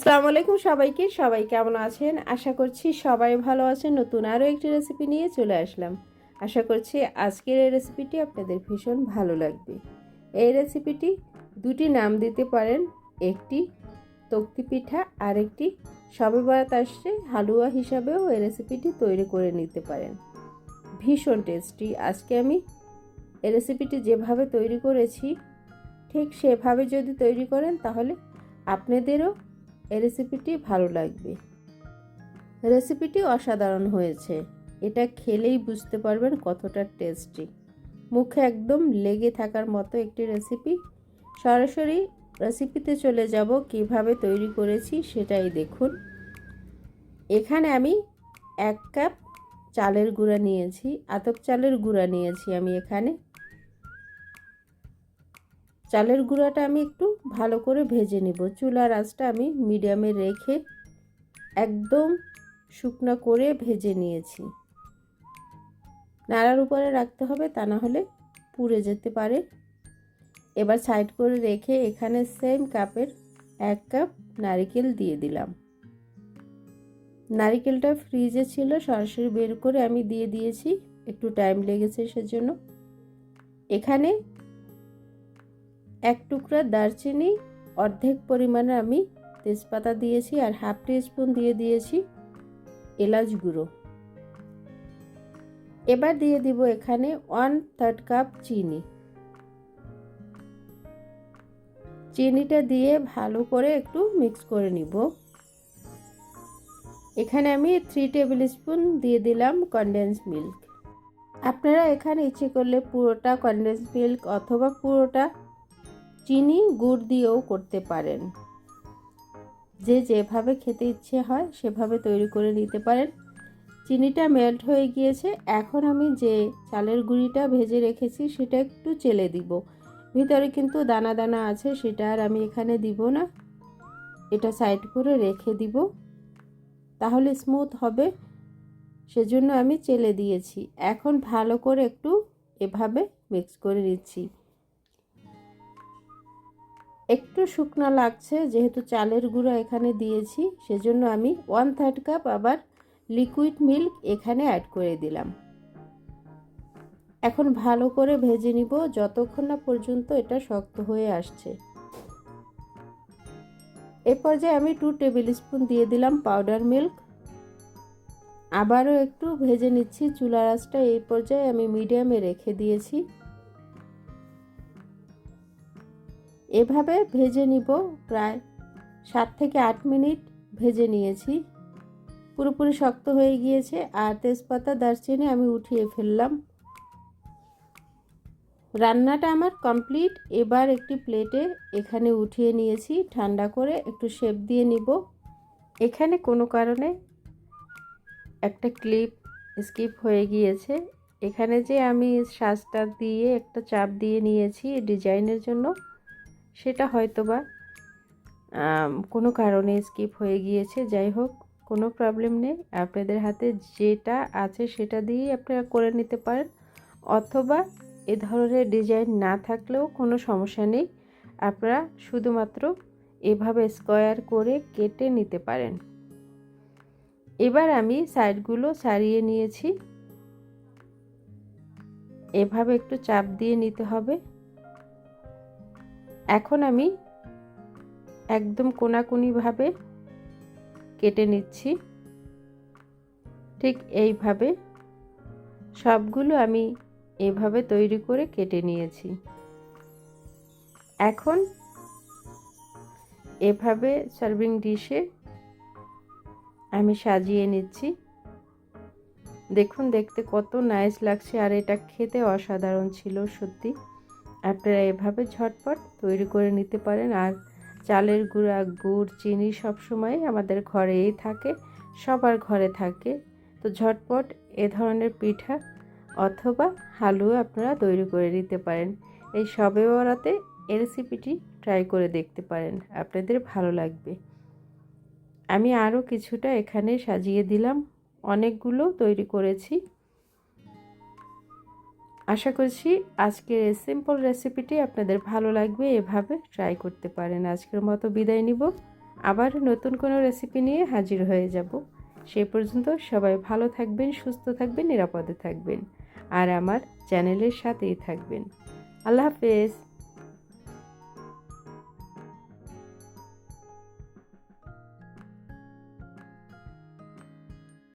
আসসালামু আলাইকুম সবাইকে। সবাই কেমন আছেন? আশা করছি সবাই ভালো আছেন। নতুন আরও একটি রেসিপি নিয়ে চলে আসলাম। আশা করছি আজকের এই রেসিপিটি আপনাদের ভীষণ ভালো লাগবে। এই রেসিপিটি দুটি নাম দিতে পারেন। একটি তক্তি পিঠা আর একটি সবে বরাত আসছে হালুয়া হিসাবেও এই রেসিপিটি তৈরি করে নিতে পারেন। ভীষণ টেস্টি আজকে আমি এই রেসিপিটি যেভাবে তৈরি করেছি, ঠিক সেভাবে যদি তৈরি করেন তাহলে আপনাদেরও এই রেসিপিটি ভালো লাগবে। রেসিপিটি অসাধারণ হয়েছে। এটা খেলেই বুঝতে পারবেন কতটা টেস্টি মুখে একদম লেগে থাকার মতো একটি রেসিপি সরাসরি রেসিপিতে চলে যাব, কীভাবে তৈরি করেছি সেটাই দেখুন। এখানে আমি এক কাপ চালের গুঁড়া নিয়েছি, আতপ চালের গুঁড়া নিয়েছি আমি এখানে। চালের গুঁড়াটা আমি একটু ভালো করে ভেজে নেব। চুলার আঁচটা আমি মিডিয়ামে রেখে একদম শুকনো করে ভেজে নিয়েছি। নাড়ার উপরে রাখতে হবে, তা না হলে পুড়ে যেতে পারে। এবার সাইড করে রেখে এখানে সেম কাপের এক কাপ নারিকেল দিয়ে দিলাম। নারিকেলটা ফ্রিজে ছিল, সরাসরি বের করে আমি দিয়ে দিয়েছি। একটু টাইম লেগেছে সেজন্য। এখানে এক টুকরা দারচিনি, অর্ধেক পরিমাণে আমি তেজপাতা দিয়েছি আর হাফ টি স্পুন দিয়ে দিয়েছি এলাচ গুঁড়ো। এবার দিয়ে দিব এখানে ওয়ান থার্ড কাপ চিনি। চিনিটা দিয়ে ভালো করে একটু মিক্স করে নিব। এখানে আমি থ্রি টেবিল স্পুন দিয়ে দিলাম কনডেন্স মিল্ক আপনারা এখানে ইচ্ছে করলে পুরোটা কনডেন্স মিল্ক অথবা পুরোটা চিনি, গুড় দিয়েও করতে পারেন। যে যেভাবে খেতে ইচ্ছে হয়, সেভাবে তৈরি করে নিতে পারেন। চিনিটা মেল্ট হয়ে গিয়েছে। এখন আমি যে চালের গুঁড়িটা ভেজে রেখেছি, সেটা একটু চেলে দিব। ভিতরে কিন্তু দানা দানা আছে, সেটা আর আমি এখানে দিব না। এটা সাইড করে রেখে দিব। তাহলে স্মুথ হবে। সেজন্য আমি চেলে দিয়েছি। এখন ভালো করে একটু এভাবে মিক্স করে নিচ্ছি। একটু শুকনো লাগছে, যেহেতু চালের গুঁড়ো এখানে দিয়েছি, সেজন্য আমি ওয়ান থার্ড কাপ আবার লিকুইড মিল্ক এখানে অ্যাড করে দিলাম। এখন ভালো করে ভেজে নিব, যতক্ষণ না পর্যন্ত এটা শক্ত হয়ে আসছে। এ পর্যায়ে আমি টু টেবিল স্পুন দিয়ে দিলাম পাউডার মিল্ক আবারও একটু ভেজে নিচ্ছি চুলা আঁচটা এই পর্যায়ে আমি মিডিয়ামে রেখে দিয়েছি। এভাবে ভেজে নিব প্রায় সাত থেকে আট মিনিট ভেজে নিয়েছি। পুরোপুরি শক্ত হয়ে গিয়েছে আর তেজপাতা, দারচিনি আমি উঠিয়ে ফেললাম। রান্নাটা আমার কমপ্লিট। এবার একটি প্লেটে এখানে উঠিয়ে নিয়েছি, ঠান্ডা করে একটু শেপ দিয়ে নিব। এখানে কোনো কারণে একটা ক্লিপ স্কিপ হয়ে গিয়েছে। এখানে যে আমি সাজটা দিয়ে একটা চাপ দিয়ে নিয়েছি ডিজাইনের জন্য। সেটা হয়তো বা কোনো কারণে স্কিপ হয়ে গিয়েছে। যাই হোক, কোনো প্রবলেম নেই। আপনাদের হাতে যেটা আছে সেটা দিয়েই আপনারা করে নিতে পারেন। অথবা এ ধরনের ডিজাইন না থাকলেও কোনো সমস্যা নেই। আপনারা শুধুমাত্র এভাবে স্কোয়ার করে কেটে নিতে পারেন। এবার আমি সাইডগুলো সারিয়ে নিয়েছি। এভাবে একটু চাপ দিয়ে নিতে হবে। এখন আমি একদম কোনাকুনিভাবে কেটে নিচ্ছি। ঠিক এইভাবে সবগুলো আমি এভাবে তৈরি করে কেটে নিয়েছি। এখন এভাবে সার্ভিং ডিশে আমি সাজিয়ে নিচ্ছি। দেখুন, দেখতে কত নাইস লাগছে আর এটা খেতে অসাধারণ ছিল, সত্যি। আপনারা এভাবে ঝটপট তৈরি করে নিতে পারেন। আর চালের গুঁড়া, গুড়, চিনি সব সময় আমাদের ঘরেই থাকে, সবার ঘরে থাকে। তো ঝটপট এ ধরনের পিঠা অথবা হালুয়া আপনারা তৈরি করে নিতে পারেন। এই সবে বরাতে এই রেসিপিটি ট্রাই করে দেখতে পারেন, আপনাদের ভালো লাগবে। আমি আরও কিছুটা এখানে সাজিয়ে দিলাম। অনেকগুলো তৈরি করেছি। আশা করছি আজকের এই সিম্পল রেসিপিটি আপনাদের ভালো লাগবে, এভাবে ট্রাই করতে পারেন। আজকের মতো বিদায় নিব। আবার নতুন কোনো রেসিপি নিয়ে হাজির হয়ে যাব। সেই পর্যন্ত সবাই ভালো থাকবেন, সুস্থ থাকবেন, নিরাপদে থাকবেন। আর আমার চ্যানেলের সাথেই থাকবেন। আল্লাহ হাফেজ।